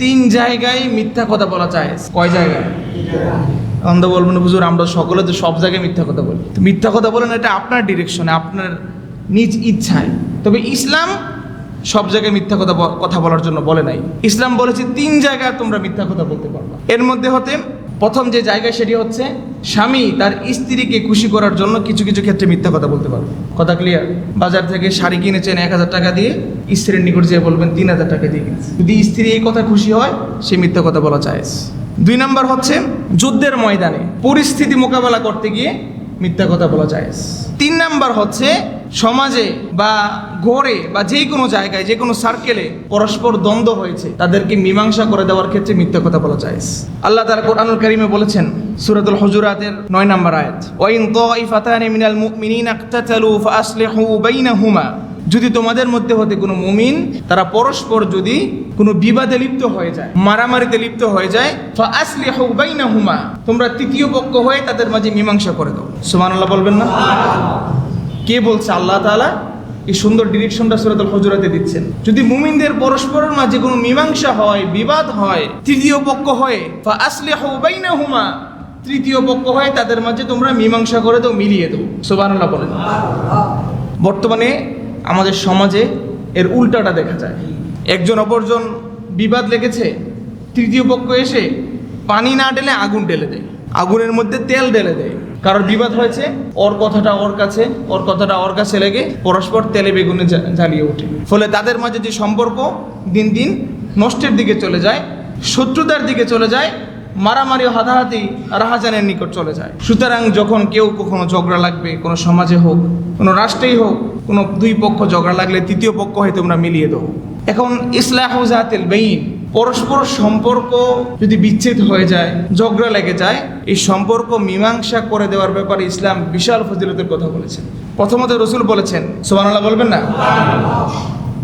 তিন জায়গায় মিথ্যা কথা বলা চায়। কয় জায়গায়? অন্ধ বলবেন হুজুর, আমরা সকলে তো সব জায়গায় মিথ্যা কথা বলি। মিথ্যা কথা বলেন এটা আপনার ডিরেকশনে আপনার নিজ ইচ্ছায়। তবে ইসলাম সব জায়গায় মিথ্যা কথা কথা বলার জন্য বলে নাই। ইসলাম বলেছে, তিন জায়গায় তোমরা মিথ্যা কথা বলতে পারবে। এর মধ্যে হতে প্রথম যে জায়গা সেটি হচ্ছে, স্বামী তার স্ত্রীকে খুশি করার জন্য কিছু কিছু ক্ষেত্রে মিথ্যা কথা বলতে পারবে। কথা ক্লিয়ার বাজার থেকে শাড়ি কিনেছেন এক হাজার টাকা দিয়ে, স্ত্রীর নিকট যেয়ে বলবেন তিন হাজার টাকা দিয়ে কিনেছে। যদি স্ত্রী এই কথা খুশি হয়, সে মিথ্যা কথা বলা চায় দুই নাম্বার হচ্ছে, যুদ্ধের ময়দানে পরিস্থিতি মোকাবেলা করতে গিয়ে মিথ্যা কথা বলা যায় তিন নাম্বার হচ্ছে সমাজে বা ঘরে বা যে কোনো জায়গায়, যে কোনো সার্কেলে পরস্পর দ্বন্দ্ব হয়েছে, তাদেরকে মীমাংসা করে দেওয়ার ক্ষেত্রে মিথ্যা কথা বলা যায় আল্লাহ তারা কোরআনুল কারিমে বলেছেন, সূরাতুল হুজুরাতের নয় নাম্বার আয়াত, ওয়াইন তাইফাতানি মিনাল মুমিনিনা ইকতাতালু ফাআসলিহু বাইনাহুমা। যদি তোমাদের মধ্যে হতে কোনো মুমিন, তারা পরস্পর যদি কোনো বিবাদে লিপ্ত হয়ে যায়, মারামারিতে লিপ্ত হয়ে যায়, ফাআসলিহু বাইনাহুমা, তোমরা তৃতীয় পক্ষ হয়ে তাদের মাঝে মীমাংসা করে দাও। সুবহানাল্লাহ বলবেন না? কে বলছে? আল্লাহ তাআলা এই সুন্দর ডিরেকশনটা সূরাতুল হজরাতে দিচ্ছেন। যদি মুমিনদের পরস্পরের মাঝে কোনো মীমাংসা হয়, বিবাদ হয়, তৃতীয় পক্ষ হয়ে না হুমা তৃতীয় পক্ষ হয়ে, তাদের মাঝে তোমরা মীমাংসা করে দাও, মিলিয়ে দাও। সুবহানাল্লাহ বলেন। বর্তমানে আমাদের সমাজে এর উল্টাটা দেখা যায়। একজন অপরজন বিবাদ লেগেছে, তৃতীয় পক্ষ এসে পানি না ঢেলে আগুন ঢেলে দেয়। আগুনের মধ্যে তেল ঢেলে দেয়। কারোর বিবাদ হয়েছে, ওর কথাটা ওর কাছে, ওর কথাটা ওর কাছে লেগে পরস্পর তেলে বেগুনে জ্বালিয়ে ওঠে। ফলে তাদের মাঝে যে সম্পর্ক দিন দিন নষ্টের দিকে চলে যায়, শত্রুতার দিকে চলে যায়, মারামারি হাতাহাতি রাহাজানের নিকট চলে যায়। সুতরাং যখন কেউ কখনো ঝগড়া লাগবে, কোনো সমাজে হোক, কোনো রাষ্ট্রেই হোক, কোনো দুই পক্ষ ঝগড়া লাগলে তৃতীয় পক্ষ হয়ে তোমরা মিলিয়ে দেবো এখন ইসলাহ জাতিল বেইন পরস্পর সম্পর্ক যদি বিচ্ছেদ হয়ে যায়, ঝগড়া লেগে যায়, এই সম্পর্ক মীমাংসা করে দেওয়ার ব্যাপারে ইসলাম বিশাল ফজিলতের কথা বলেছেন। প্রথমত রসুল বলেছেন সোমানাল্লাহ বলবেন না?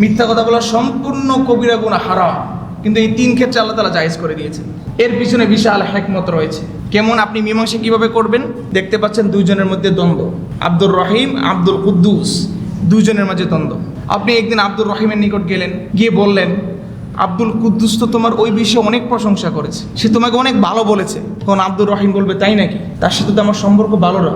মিথ্যা কথা বলা সম্পূর্ণ কবিরা গুণা হারাম, কিন্তু এই তিন ক্ষেত্রে আল্লাহ তালা জায়েজ করে দিয়েছেন। এর পিছনে বিশাল হেকমত রয়েছে। কেমন আপনি মীমাংসা কীভাবে করবেন? দেখতে পাচ্ছেন দুইজনের মধ্যে দ্বন্দ্ব। আব্দুর রহিম, আব্দুল কুদ্দুস দুজনের মাঝে দ্বন্দ্ব। আপনি একদিন আব্দুর রহিমের নিকট গেলেন, গিয়ে বললেন আব্দুল কুদ্দুস তো তোমার ওই বিষয়ে অনেক প্রশংসা করেছে। সে তোমাকে অনেক ভালো বলেছে। তখন আব্দুর রহিম বলবে, তাই নাকি? তার সাথে তো আমার সম্পর্ক ভালো না।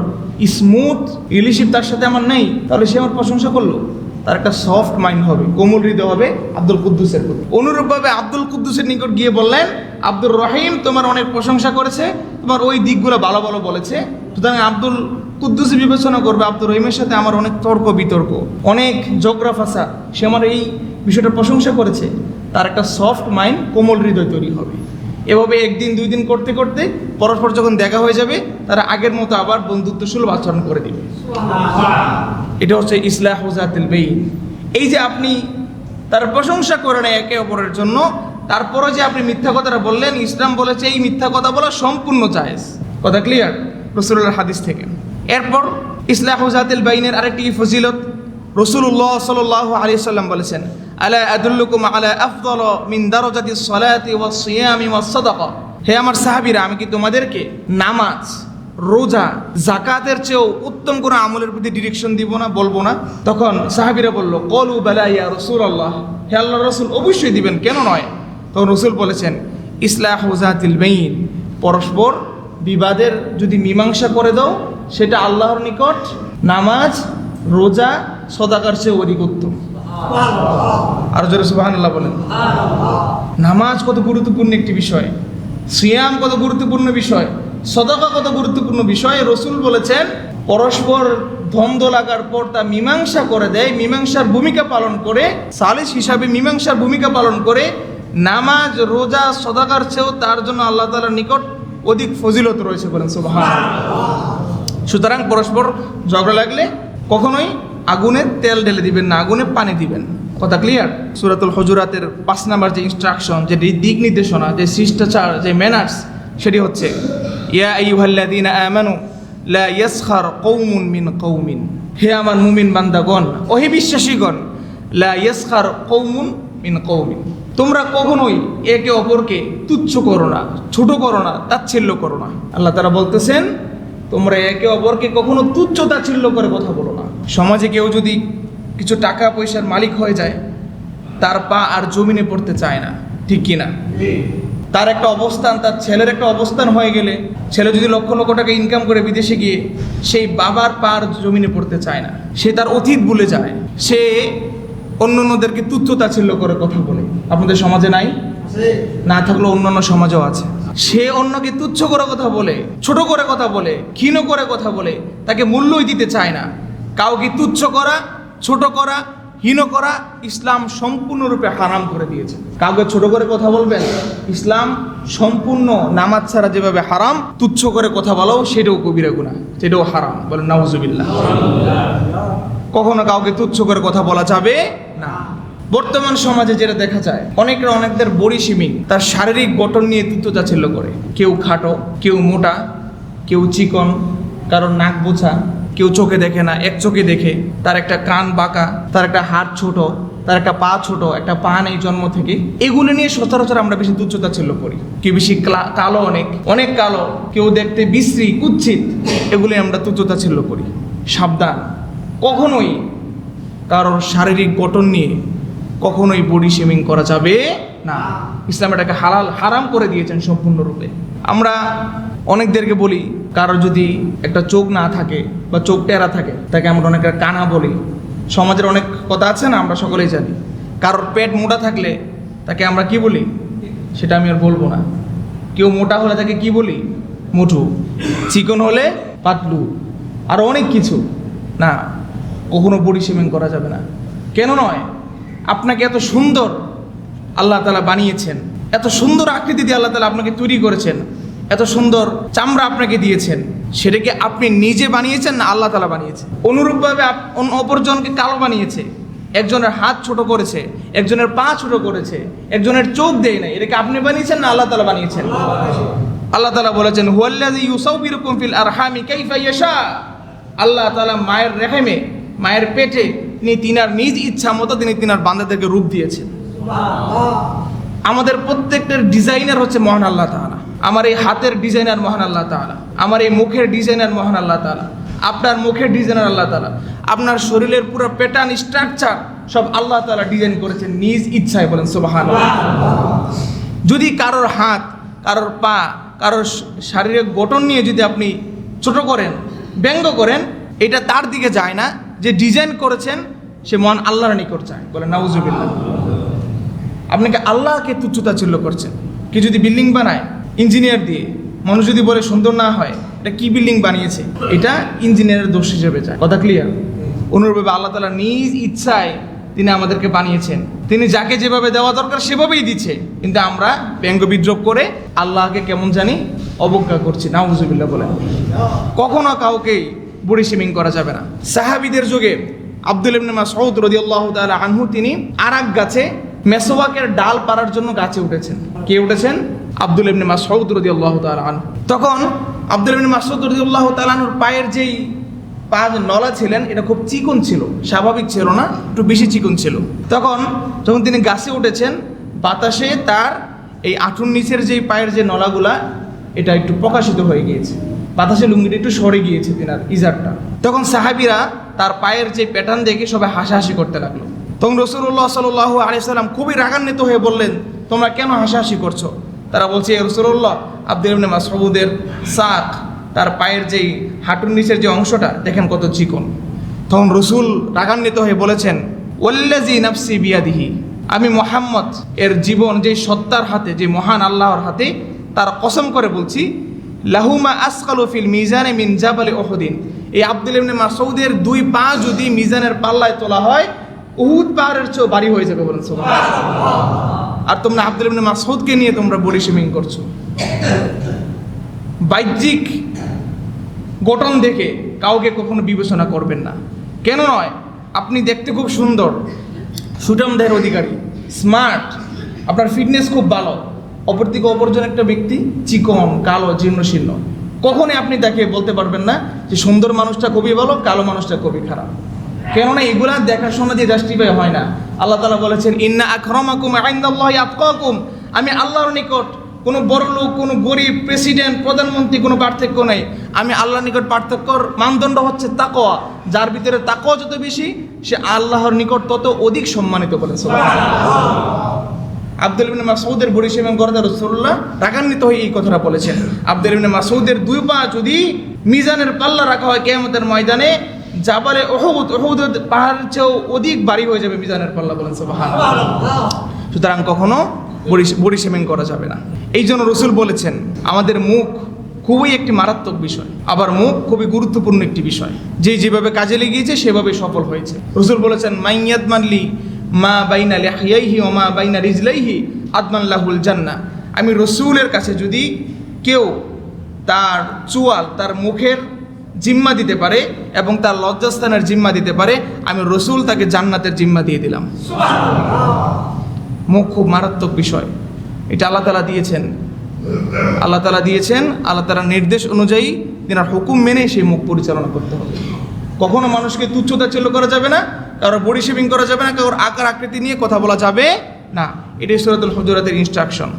স্মুথ রিলেশিপ তার সাথে আমার নেই। তাহলে সে আমার প্রশংসা করল। তার একটা সফট মাইন্ড হবে, কোমল হৃদয় হবে আব্দুল কুদ্দুসের প্রতি। অনুরূপভাবে আব্দুল কুদ্দুসের নিকট গিয়ে বললেন, আব্দুর রহিম তোমার অনেক প্রশংসা করেছে, তোমার ওই দিকগুলো ভালো ভালো বলেছে। সুতরাং আব্দুল কুদ্দুসে বিবেচনা করবে, আব্দুর রহিমের সাথে আমার অনেক তর্ক বিতর্ক, অনেক জোগ্রা ফাঁসা। সে আমার এই বিষয়টা প্রশংসা করেছে। তার একটা সফট মাইন্ড কোমল হৃদয় তৈরি হবে। এভাবে একদিন দুই দিন করতে করতে পরস্পর যখন দেখা হয়ে যাবে তারা আগের মতো আবার বন্ধুত্ব সুলভ আচরণ করে দিবে। এটা হচ্ছে ইসলাহ জাতিল বেইন। এই যে আপনি তার প্রশংসা করেন একে অপরের জন্য তারপরে যে আপনি মিথ্যা কথাটা বললেন ইসলাম বলেছে এই মিথ্যা কথা বলা সম্পূর্ণ জায়েজ। কথা ক্লিয়ার রসুল্লাহ হাদিস থেকে। এরপর ইসলাহ জাতিল বাইনের আরেকটি ফজিলত রসুল্লাহ সাল আলী সাল্লাম বলেছেন আদুল্লুকুম সলাতি হে আমার সাহাবীরা, আমি কি তোমাদেরকে নামাজ, রোজা জাকাতের চেয়েও উত্তম কোনো আমলের প্রতি ডিরেকশন দিব না, বলব না? তখন সাহাবিরা বলল, কলু বেলা ইয়া রসুল আল্লাহ হে আল্লাহ রসুল, অবশ্যই দিবেন, কেন নয়? তখন রসুল বলেছেন, ইসলাহ জাতিল বেইন। পরস্পর বিবাদের যদি মীমাংসা করে দাও, সেটা আল্লাহর নিকট নামাজ, রোজা, সদাকার চেয়ে অধিক উত্তম। আর জোরে সুবাহান আল্লাহ বলেন নামাজ কত গুরুত্বপূর্ণ একটি বিষয়? সিয়াম কত গুরুত্বপূর্ণ বিষয়? সদাকা কত গুরুত্বপূর্ণ বিষয়? রসুল বলেছেন পরস্পর দ্বন্দ্ব লাগার পর তা মীমাংসা করে দেয়। মীমাংসার ভূমিকা পালন করে সালিস হিসাবে মীমাংসার ভূমিকা পালন করে। নামাজ রোজা সদাকার চেয়েও তার জন্য আল্লাহ তালার নিকট অধিক ফজিলত রয়েছে বলেন সুবাহান সুতরাং পরস্পর ঝগড়া লাগলে কখনোই আগুনে তেল ঢেলে দিবেন না, আগুনে পানি দিবেন। কথা ক্লিয়ার সুরাতুল হজুরাতের পাঁচ নাম্বার যে ইনস্ট্রাকশন যে দিক নির্দেশনা, যে শিষ্টাচার, যে ম্যানার্স সেটি হচ্ছে লা কওমুন মিন কওমিন। হে আমার মুমিন বান্দাগণ, ওহে বিশ্বাসীগণ, লা কওমুন মিন কৌমিন তোমরা কখনোই একে অপরকে তুচ্ছ করো না, ছোট করো না, তাচ্ছিল্য করো না। আল্লাহ তারা বলতেছেন, তোমরা একে অপরকে কখনো তুচ্ছ তাচ্ছিল্য করে কথা বলো না। সমাজে কেউ যদি কিছু টাকা পয়সার মালিক হয়ে যায়, তার পা আর জমিনে পড়তে চায় না, ঠিক কিনা? তার একটা অবস্থান, তার ছেলের একটা অবস্থান হয়ে গেলে, ছেলে যদি লক্ষ লক্ষ টাকা ইনকাম করে বিদেশে গিয়ে, সেই বাবার পার জমিনে পড়তে চায় না। সে তার অতীত ভুলে যায়। সে অন্য অন্যদেরকে তুচ্ছ তাচ্ছিল্য করে কথা বলে। আপনাদের সমাজে নাই? না থাকলেও অন্যান্য সমাজেও আছে। সে অন্যকে তুচ্ছ করে কথা বলে, ছোট করে কথা বলে, ক্ষীণ করে কথা বলে, তাকে মূল্যই দিতে চায় না। কাউকে তুচ্ছ করা, ছোট করা, হীন করা, ইসলাম সম্পূর্ণরূপে হারাম করে দিয়েছে। কাউকে ছোট করে কথা বলবেন? ইসলাম সম্পূর্ণ নামাজ ছাড়া যেভাবে হারাম, তুচ্ছ করে কথা বলাও, সেটাও কবিরা গুণা সেটাও হারাম। বলেন, নাউজুবিল্লাহ। কখনো কাউকে তুচ্ছ করে কথা বলা যাবে না। বর্তমান সমাজে যেটা দেখা যায়, অনেকরা অনেকদের বড়ি সিমিং তার শারীরিক গঠন নিয়ে তুচ্ছতাচ্ছিল্য করে। কেউ খাটো, কেউ মোটা, কেউ চিকন কারোর নাক বোছা কেউ চোখে দেখে না, এক চোখে দেখে। তার একটা কান বাঁকা, তার একটা হাত ছোট, তার একটা পা ছোট, একটা পা নেই জন্ম থেকে। এগুলো নিয়ে সচরাচর আমরা বেশি তুচ্ছতাচ্ছিল্য করি। কেউ বেশি ক্লা- অনেক অনেক কালো, কেউ দেখতে বিশ্রী কুচ্ছিত এগুলি আমরা তুচ্ছতাচ্ছিল্য করি। সাবধান। কখনোই কারোর শারীরিক গঠন নিয়ে কখনোই বডি শেমিং করা যাবে না। ইসলাম এটাকে হালাল, হারাম করে দিয়েছেন সম্পূর্ণরূপে। আমরা অনেকদেরকে বলি কারোর যদি একটা চোখ না থাকে বা চোখ টেরা থাকে, তাকে আমরা অনেকের কানা বলি। সমাজের অনেক কথা আছে না, আমরা সকলেই জানি। কারোর পেট মোটা থাকলে তাকে আমরা কি বলি? সেটা আমি আর বলব না। কেউ মোটা হলে তাকে কি বলি? মুঠু চিকন হলে পাতলু। আর অনেক কিছু। না, কখনো বডি শেমিং করা যাবে না। কেন নয়? আপনাকে এত সুন্দর আল্লাহ তালা বানিয়েছেন। এত সুন্দর আকৃতি দিয়ে আল্লাহ তালা আপনাকে তৈরি করেছেন। এত সুন্দর চামড়া আপনাকে দিয়েছেন। সেটাকে আপনি নিজে বানিয়েছেন না আল্লাহ তালা বানিয়েছেন অনুরূপভাবে অপরজনকে কালো বানিয়েছে। একজনের হাত ছোট করেছে একজনের পা ছোট করেছে একজনের চোখ দেয় নাই। এটাকে আপনি বানিয়েছেন না আল্লাহ তালা বানিয়েছেন? আল্লাহ তালা বলেছেন হুয়াল্লাযী ইউসাউবিরুকুম ফিল আরহামি কাইফা ইয়াশা। আল্লাহ তালা মায়ের রেহেমে মায়ের পেটে তিনি তিনার নিজ ইচ্ছা মতো তিনি তিনার বান্দাদেরকে রূপ দিয়েছেন। আমাদের প্রত্যেকটার ডিজাইনার হচ্ছে মহান আল্লাহ তাআলা। আমার এই হাতের ডিজাইনার মহান আল্লাহ তাআলা, আমার এই মুখের ডিজাইনার মহান আল্লাহ তাআলা, আপনার মুখের ডিজাইনার আল্লাহ তালা আপনার শরীরের পুরো প্যাটার্ন স্ট্রাকচার সব আল্লাহ তাআলা ডিজাইন করেছেন নিজ ইচ্ছায় বলেন, সুবহানাল্লাহ। যদি কারোর হাত, কারোর পা, কারোর শারীরিক গঠন নিয়ে যদি আপনি ছোট করেন, ব্যঙ্গ করেন, এটা তার দিকে যায় না, যে ডিজাইন করেছেন, সে মন আল্লাহর নিকট চায় বলে নাউজুবিল্লাহ। আপনাকে আল্লাহকে তুচ্ছতাচ্ছিল্য করছেন? কে যদি বিল্ডিং বানায় ইঞ্জিনিয়ার দিয়ে। মানুষ যদি বলে সুন্দর না হয়, এটা কি বিল্ডিং বানিয়েছে? এটা ইঞ্জিনিয়ারের দোষ হিসেবে যায়। কথা ক্লিয়ার অনুরূপভাবে আল্লাহ তালা নিজ ইচ্ছায় তিনি আমাদেরকে বানিয়েছেন। তিনি যাকে যেভাবে দেওয়া দরকার সেভাবেই দিচ্ছে। কিন্তু আমরা ব্যঙ্গ বিদ্রোপ করে আল্লাহকে কেমন জানি অবজ্ঞা করছি। নাউজুবিল্লাহ বলে কখনো কাউকেই বুড়ি সিমিং করা যাবে না। সাহাবিদের যুগে আব্দুল ইবনে মাসউদ রাদিয়াল্লাহু তাআলা আনহু তিনি আরাক গাছে মেসোয়াকের ডাল পাড়ার জন্য গাছে উঠেছেন। কে উঠেছেন? আব্দুল ইবনে মাসউদ রাদিয়াল্লাহু তাআলা আনহু। তখন আব্দুল ইবনে মাসউদ রাদিয়াল্লাহু তাআলা আনহুর পায়ের যেই পা নলা ছিলেন, এটা খুব চিকন ছিল, স্বাভাবিক ছিল না, একটু বেশি চিকন ছিল। তখন যখন তিনি গাছে উঠেছেন, বাতাসে তার এই আঁটুর নিচের যেই পায়ের যে নলাগুলা, এটা একটু প্রকাশিত হয়ে গিয়েছে। বাতাসে লুঙ্গিটা একটু সরে গিয়েছে তিনার ইজারটা। তখন সাহাবিরা তার পায়ের যে প্যাটার্ন দেখে সবাই হাসাহাসি করতে লাগল। তখন রসুল্লাহ সাল্লাহ আলিয়াল্লাম খুবই রাগান্বিত হয়ে বললেন, তোমরা কেন হাসাহাসি করছ? তারা বলছে রসুল্লাহ, আব্দুল ইবনে মাসউদের সাক, তার পায়ের যেই হাঁটুর নিচের যে অংশটা, দেখেন কত চিকন তখন রসুল রাগান্বিত হয়ে বলেছেন ওল্লাজি নাফসি বিয়াদিহি, আমি মোহাম্মদ, এর জীবন যে সত্তার হাতে যে মহান আল্লাহর হাতে, তার কসম করে বলছি লাহুমা আসকালু ফিল মিজানে মিন জাবালে ওহদিন এই আব্দুল ইবনে মাসউদের দুই পা যদি মিজানের পাল্লায় তোলা হয়, উহুদ পাহাড়ের চেয়েও বাড়ি হয়ে যাবে বলেন সুবহানাল্লাহ। আর তোমরা আব্দুল ইবনে মাসউদকে নিয়ে তোমরা বডি শেমিং করছ। বাহ্যিক গঠন দেখে কাউকে কখনো বিবেচনা করবেন না। কেন নয়? আপনি দেখতে খুব সুন্দর সুঠাম দেহের অধিকারী স্মার্ট আপনার ফিটনেস খুব ভালো। অপরদিকে অপরজন একটা ব্যক্তি চিকন, কালো জীর্ণ শীর্ণ কখনই আপনি দেখে বলতে পারবেন না যে সুন্দর মানুষটা খুবই ভালো, কালো মানুষটা খুবই খারাপ। কেননা এগুলা দেখাশোনা দিয়ে জাস্টিফাই হয় না? আল্লাহ তালা বলেছেন, ইন্না আখরমাকুম আইন্দাল্লাহি আতকাকুম। আমি আল্লাহর নিকট কোনো বড় লোক, কোনো গরিব, প্রেসিডেন্ট, প্রধানমন্ত্রী কোনো পার্থক্য নেই। আমি আল্লাহর নিকট পার্থক্যর মানদণ্ড হচ্ছে তাকোয়া যার ভিতরে তাকোয়া যত বেশি, সে আল্লাহর নিকট তত অধিক সম্মানিত বলে আব্দুল ইবিন মাসউদের বড়ি সেবন করাতে রসুল্লাহ রাগান্বিত হয়ে এই কথাটা বলেছেন। আব্দুল ইবিন মাসউদের দুই পা যদি মিজানের পাল্লা রাখা হয় কেয়ামতের ময়দানে জাবালে ওহুদ ওহুদ পাহাড়ের চেয়েও অধিক বাড়ি হয়ে যাবে মিজানের পাল্লা বলেন সুতরাং কখনো বড়ি সেবন করা যাবে না। এই জন্য রসুল বলেছেন, আমাদের মুখ খুবই একটি মারাত্মক বিষয়, আবার মুখ খুবই গুরুত্বপূর্ণ একটি বিষয়। যে যেভাবে কাজে লেগিয়েছে সেভাবে সফল হয়েছে। রসুল বলেছেন মাইয়াদ মানলি মা বাইনা লেহিয়াইহি ও মা বাইনা রিজলাইহি আদমান লাহুল জান্না আমি রসুলের কাছে যদি কেউ তার চুয়াল, তার মুখের জিম্মা দিতে পারে এবং তার লজ্জাস্থানের জিম্মা দিতে পারে, আমি রসুল তাকে জান্নাতের জিম্মা দিয়ে দিলাম। মুখ খুব মারাত্মক বিষয়। এটা আল্লাহ তালা দিয়েছেন। আল্লাহ তালা দিয়েছেন, আল্লাহ তালার নির্দেশ অনুযায়ী তিনার হুকুম মেনে সেই মুখ পরিচালনা করতে হবে। কখনো মানুষকে তুচ্ছতাচ্ছিল্য করা যাবে না কারোর বডি শেভিং করা যাবে না, কারোর আকার আকৃতি নিয়ে কথা বলা যাবে না। এটাই সুরাতুল হজরাতের ইনস্ট্রাকশন